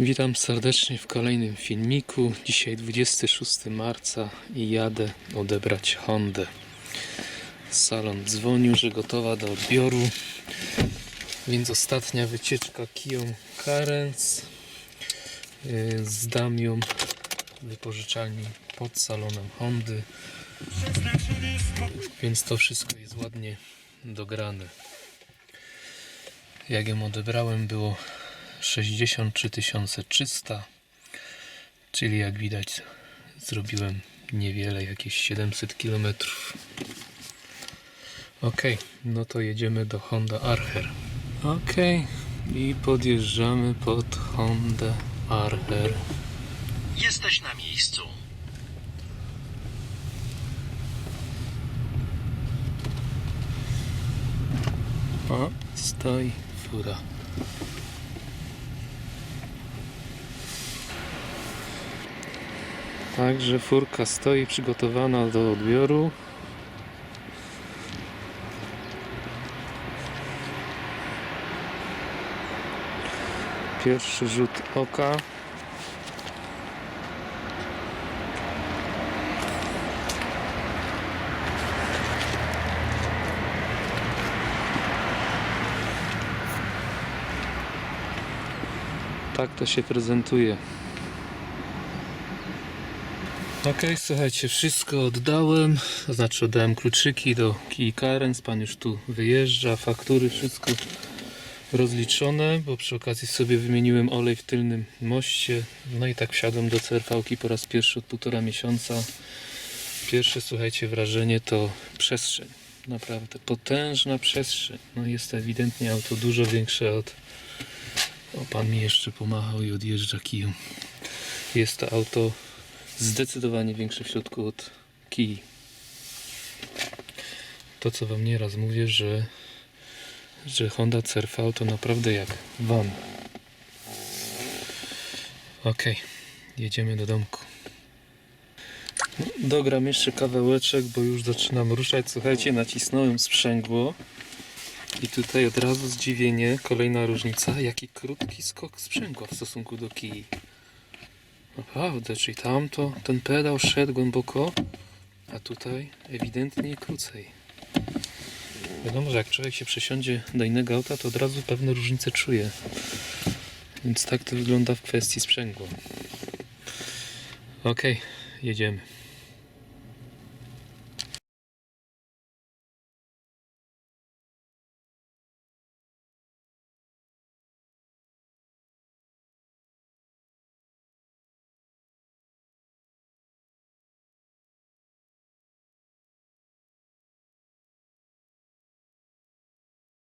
Witam serdecznie w kolejnym filmiku. Dzisiaj 26 marca i jadę odebrać Hondę. Salon dzwonił, że gotowa do odbioru. Więc ostatnia wycieczka Kiją Carens. Yy, Zdam ją w wypożyczalni pod salonem Hondy. Więc to wszystko jest ładnie dograne. Jak ją odebrałem było 63 300 czyli jak widać zrobiłem niewiele, jakieś 700 km ok, no to jedziemy do Honda Archer. Ok, i podjeżdżamy pod Honda Archer. Jesteś na miejscu. o, stoi fura Także furka stoi przygotowana do odbioru. Pierwszy rzut oka. Tak to się prezentuje. Ok, słuchajcie, wszystko oddałem, znaczy oddałem kluczyki do Key Carens, pan już tu wyjeżdża, faktury, wszystko rozliczone, bo przy okazji sobie wymieniłem olej w tylnym moście, no i tak wsiadłem do CRV-ki po raz pierwszy od półtora miesiąca. Pierwsze, słuchajcie, wrażenie to przestrzeń, naprawdę potężna przestrzeń, no jest ewidentnie auto dużo większe od... O, pan mi jeszcze pomachał i odjeżdża kijem. Jest to auto zdecydowanie większe w środku od Kii. To co wam nieraz mówię, że, że Honda CRV to naprawdę jak van. Ok, jedziemy do domku. No, Dogram jeszcze kawałeczek, bo już zaczynam ruszać. Słuchajcie, nacisnąłem sprzęgło. I tutaj od razu zdziwienie, kolejna różnica, jaki krótki skok sprzęgła w stosunku do kij. Naprawdę, czyli tamto, ten pedał szedł głęboko, a tutaj ewidentnie krócej. Wiadomo, że jak człowiek się przesiądzie do innego auta, to od razu pewne różnice czuje. Więc tak to wygląda w kwestii sprzęgła. Ok, jedziemy.